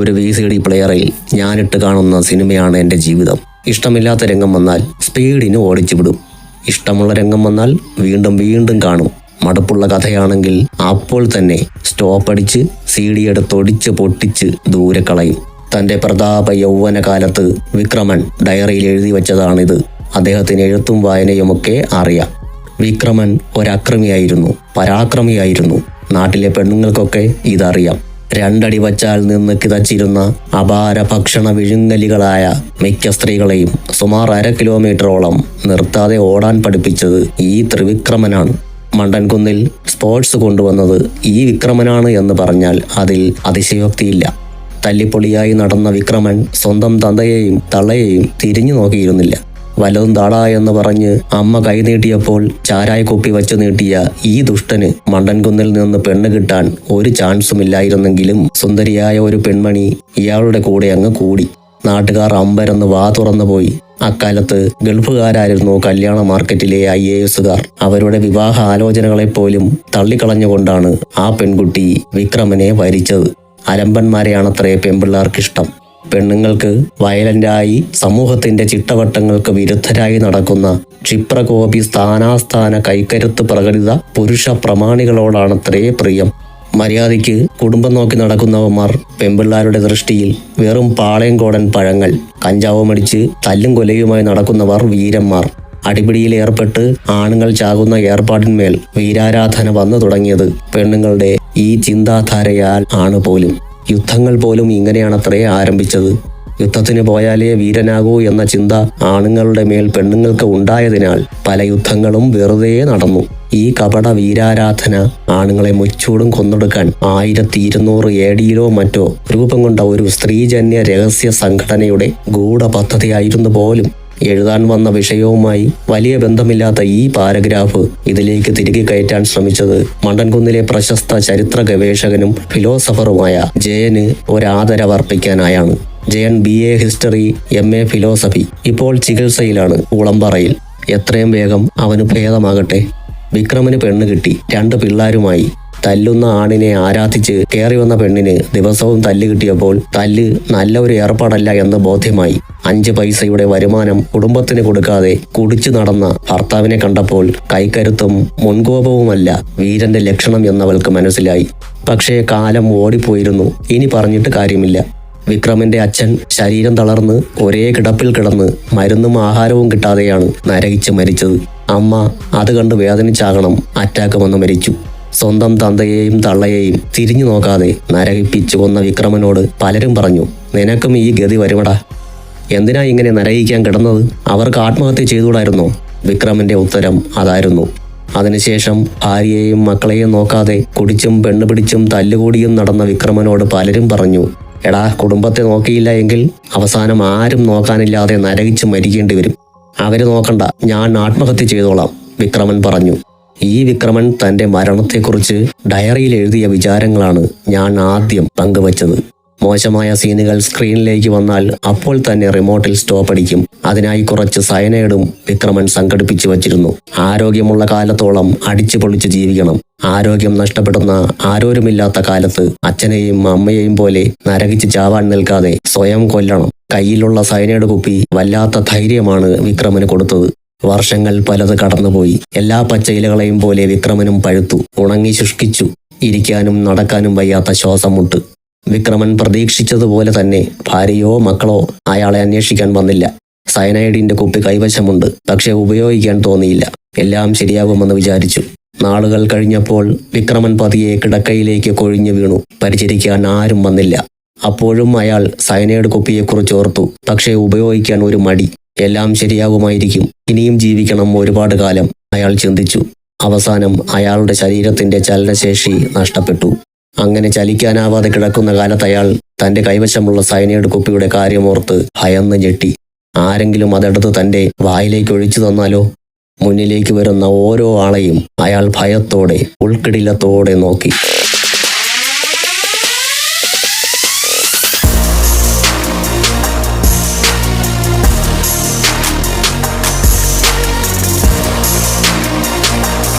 ഒരു V C D പ്ലെയറിൽ ഞാനിട്ട് കാണുന്ന സിനിമയാണ് എന്റെ ജീവിതം. ഇഷ്ടമില്ലാത്ത രംഗം വന്നാൽ സ്പീഡിന് ഓടിച്ചു വിടും. ഇഷ്ടമുള്ള രംഗം വന്നാൽ വീണ്ടും വീണ്ടും കാണും. മടുപ്പുള്ള കഥയാണെങ്കിൽ അപ്പോൾ തന്നെ സ്റ്റോപ്പ് അടിച്ച് സി ഡി എടുത്തൊടിച്ച് പൊട്ടിച്ച് ദൂരെ കളയും. തന്റെ പ്രതാപ യൗവന കാലത്ത് വിക്രമൻ ഡയറിയിൽ എഴുതി വച്ചതാണിത്. അദ്ദേഹത്തിന് എഴുത്തും വായനയുമൊക്കെ അറിയാം. വിക്രമൻ ഒരക്രമിയായിരുന്നു പരാക്രമിയായിരുന്നു. നാട്ടിലെ പെണ്ണുങ്ങൾക്കൊക്കെ ഇതറിയാം. രണ്ടടി വച്ചാൽ നിന്ന് കിതച്ചിരുന്ന അപാര ഭക്ഷണ വിഴുങ്ങലികളായ മിക്ക സ്ത്രീകളെയും സുമാർ അര കിലോമീറ്ററോളം നിർത്താതെ ഓടാൻ പഠിപ്പിച്ചത് ഈ ത്രിവിക്രമനാണ്. മണ്ടൻകുന്നിൽ സ്പോർട്സ് കൊണ്ടുവന്നത് ഈ വിക്രമനാണ് എന്ന് പറഞ്ഞാൽ അതിൽ അതിശയോക്തിയില്ല. തല്ലിപ്പൊളിയായി നടന്ന വിക്രമൻ സ്വന്തം തന്തയെയും തള്ളയെയും തിരിഞ്ഞു നോക്കിയിരുന്നില്ല. വലതും താടാ എന്ന് പറഞ്ഞ് അമ്മ കൈനീട്ടിയപ്പോൾ ചാരായ കുപ്പി വച്ചു നീട്ടിയ ഈ ദുഷ്ടന് മണ്ടൻകുന്നിൽ നിന്ന് പെണ്ണ് കിട്ടാൻ ഒരു ചാൻസും ഇല്ലായിരുന്നെങ്കിലും സുന്ദരിയായ ഒരു പെൺമണി ഇയാളുടെ കൂടെ അങ്ങ് കൂടി. നാട്ടുകാർ അമ്പരന്ന് വാ തുറന്നു പോയി. അക്കാലത്ത് ഗൾഫുകാരായിരുന്നു കല്യാണ മാർക്കറ്റിലെ ഐ എ എസുകാർ അവരുടെ വിവാഹ ആലോചനകളെപ്പോലും തള്ളിക്കളഞ്ഞുകൊണ്ടാണ് ആ പെൺകുട്ടി വിക്രമനെ വരിച്ചത്. അലമ്പന്മാരെയാണത്രേ പെൺപിള്ളാർക്കിഷ്ടം. പെണ്ണുങ്ങൾക്ക് വയലന്റായി സമൂഹത്തിന്റെ ചിട്ടവട്ടങ്ങൾക്ക് വിരുദ്ധരായി നടക്കുന്ന ക്ഷിപ്രകോപി സ്ഥാനാസ്ഥാന കൈക്കരുത്ത് പ്രകടിത പുരുഷ പ്രമാണികളോടാണത്രേ പ്രിയം. മര്യാദയ്ക്ക് കുടുംബം നോക്കി നടക്കുന്നവന്മാർ പെമ്പിള്ളാരുടെ ദൃഷ്ടിയിൽ വെറും പാളയംകോടൻ പഴങ്ങൾ കഞ്ചാവ് മടിച്ച് തല്ലും കൊലയുമായി നടക്കുന്നവർ വീരന്മാർ. അടിപിടിയിൽ ഏർപ്പെട്ട് ആണുങ്ങൾ ചാകുന്ന ഏർപ്പാടിന്മേൽ വീരാരാധന വന്നു തുടങ്ങിയത് പെണ്ണുങ്ങളുടെ ഈ ചിന്താധാരയാൽ ആണ് പോലും. യുദ്ധങ്ങൾ പോലും ഇങ്ങനെയാണത്രേ ആരംഭിച്ചത്. യുദ്ധത്തിന് പോയാലേ വീരനാകൂ എന്ന ചിന്ത ആണുങ്ങളുടെ മേൽ പെണ്ണുങ്ങൾക്ക് ഉണ്ടായതിനാൽ പല യുദ്ധങ്ങളും വെറുതെ നടന്നു. ഈ കപട വീരാരാധന ആണുങ്ങളെ മുച്ചൂടും കൊന്നൊടുക്കാൻ ആയിരത്തി ഇരുന്നൂറ് എ ഡിയിലോ മറ്റോ രൂപം കൊണ്ട ഒരു സ്ത്രീജന്യ രഹസ്യ സംഘടനയുടെ ഗൂഢപദ്ധതിയായിരുന്നു പോലും എഴുതാൻ വന്ന വിഷയവുമായി വലിയ ബന്ധമില്ലാത്ത ഈ പാരഗ്രാഫ് ഇതിലേക്ക് തിരികെ കയറ്റാൻ ശ്രമിച്ചത് മണ്ടൻകുന്നിലെ പ്രശസ്ത ചരിത്ര ഗവേഷകനും ഫിലോസഫറുമായ ജയന് ഒരാദരവർപ്പിക്കാനായാണ്. Jayan B A history M A philosophy. ഇപ്പോൾ ചികിത്സയിലാണ് ഉളമ്പറയിൽ. എത്രയും വേഗം അവന് ഭേദമാകട്ടെ. വിക്രമിന് പെണ്ണ് കിട്ടി. രണ്ട് പിള്ളാരുമായി തല്ലുന്ന ആണിനെ ആരാധിച്ച് കയറി വന്ന പെണ്ണിന് ദിവസവും തല്ല് കിട്ടിയപ്പോൾ തല്ല് നല്ല ഒരു ഏർപ്പാടല്ല എന്ന് ബോധ്യമായി. അഞ്ച് പൈസയുടെ വരുമാനം കുടുംബത്തിന് കൊടുക്കാതെ കുടിച്ചു നടന്ന ഭർത്താവിനെ കണ്ടപ്പോൾ കൈക്കരുത്തും മുൻകോപവുമല്ല വീരന്റെ ലക്ഷണം എന്നവൾക്ക് മനസ്സിലായി. പക്ഷേ കാലം ഓടിപ്പോയിരുന്നു. ഇനി പറഞ്ഞിട്ട് കാര്യമില്ല. വിക്രമിന്റെ അച്ഛൻ ശരീരം തളർന്ന് ഒരേ കിടപ്പിൽ കിടന്ന് മരുന്നും ആഹാരവും കിട്ടാതെയാണ് നരകിച്ച് മരിച്ചത്. അമ്മ അത് കണ്ട് വേദനിച്ചാകണം അറ്റാക്ക് വന്ന് മരിച്ചു. സ്വന്തം തന്തയെയും തള്ളയെയും തിരിഞ്ഞു നോക്കാതെ നരകിപ്പിച്ചു കൊന്ന വിക്രമനോട് പലരും പറഞ്ഞു നിനക്കും ഈ ഗതി വരുമടാ. എന്തിനാ ഇങ്ങനെ നരകിക്കാൻ കിടന്നത്? അവർക്ക് ആത്മഹത്യ ചെയ്തുകൂടായിരുന്നോ? വിക്രമന്റെ ഉത്തരം അതായിരുന്നു. അതിനുശേഷം ഭാര്യയെയും മക്കളെയും നോക്കാതെ കുടിച്ചും പെണ്ണു പിടിച്ചും തല്ലുകൂടിയും നടന്ന വിക്രമനോട് പലരും പറഞ്ഞു എടാ കുടുംബത്തെ നോക്കിയില്ല എങ്കിൽ അവസാനം ആരും നോക്കാനില്ലാതെ നരകിച്ച് മരിക്കേണ്ടി വരും. അവർ നോക്കണ്ട ഞാൻ ആത്മഹത്യ ചെയ്തോളാം വിക്രമൻ പറഞ്ഞു. ഈ വിക്രമൻ തന്റെ മരണത്തെക്കുറിച്ച് ഡയറിയിൽ എഴുതിയ വിചാരങ്ങളാണ് ഞാൻ ആദ്യം പങ്കുവച്ചത്. മോശമായ സീനുകൾ സ്ക്രീനിലേക്ക് വന്നാൽ അപ്പോൾ തന്നെ റിമോട്ടിൽ സ്റ്റോപ്പ് അടിക്കും. അതിനായി കുറച്ച് സയനൈഡും വിക്രമൻ സംഘടിപ്പിച്ചു വച്ചിരുന്നു. ആരോഗ്യമുള്ള കാലത്തോളം അടിച്ചു പൊളിച്ച് ജീവിക്കണം. ആരോഗ്യം നഷ്ടപ്പെടുന്ന ആരോരുമില്ലാത്ത കാലത്ത് അച്ഛനെയും അമ്മയെയും പോലെ നരകിച്ച് ചാവാൻ നിൽക്കാതെ സ്വയം കൊല്ലണം. കയ്യിലുള്ള സയനൈഡ് കുപ്പി വല്ലാത്ത ധൈര്യമാണ് വിക്രമന് കൊടുത്തത്. വർഷങ്ങൾ പലത് കടന്നുപോയി. എല്ലാ പച്ചയിലകളെയും പോലെ വിക്രമനും പഴുത്തു. ഉണങ്ങി ശുഷ്കിച്ചു. ഇരിക്കാനും നടക്കാനും വയ്യാത്ത ശ്വാസമുട്ട്. വിക്രമൻ പ്രതീക്ഷിച്ചതുപോലെ തന്നെ ഭാര്യയോ മക്കളോ അയാളെ അന്വേഷിക്കാൻ വന്നില്ല. സയനൈഡിന്റെ കുപ്പി കൈവശമുണ്ട്. പക്ഷെ ഉപയോഗിക്കാൻ തോന്നിയില്ല. എല്ലാം ശരിയാകുമെന്ന് വിചാരിച്ചു. നാളുകൾ കഴിഞ്ഞപ്പോൾ വിക്രമൻ പതിയെ കിടക്കയിലേക്ക് കൊഴിഞ്ഞു വീണു. പരിചരിക്കാൻ ആരും വന്നില്ല. അപ്പോഴും അയാൾ സയനൈഡ് കുപ്പിയെക്കുറിച്ച് ഓർത്തു. പക്ഷേ ഉപയോഗിക്കാൻ ഒരു മടി. എല്ലാം ശരിയാകുമായിരിക്കും ഇനിയും ജീവിക്കണം ഒരുപാട് കാലം അയാൾ ചിന്തിച്ചു. അവസാനം അയാളുടെ ശരീരത്തിന്റെ ചലനശേഷി നഷ്ടപ്പെട്ടു. അങ്ങനെ ചലിക്കാനാവാതെ കിടക്കുന്ന കാലത്ത് അയാൾ തന്റെ കൈവശമുള്ള സൈനൈഡ് കുപ്പിയുടെ കാര്യമോർത്ത് ഭയന്ന് ഞെട്ടി. ആരെങ്കിലും അതെടുത്ത് തന്റെ വായിലേക്ക് ഒഴിച്ചു തന്നാലോ? മുന്നിലേക്ക് വരുന്ന ഓരോ ആളെയും അയാൾ ഭയത്തോടെ ഉൾക്കിടിലത്തോടെ നോക്കി.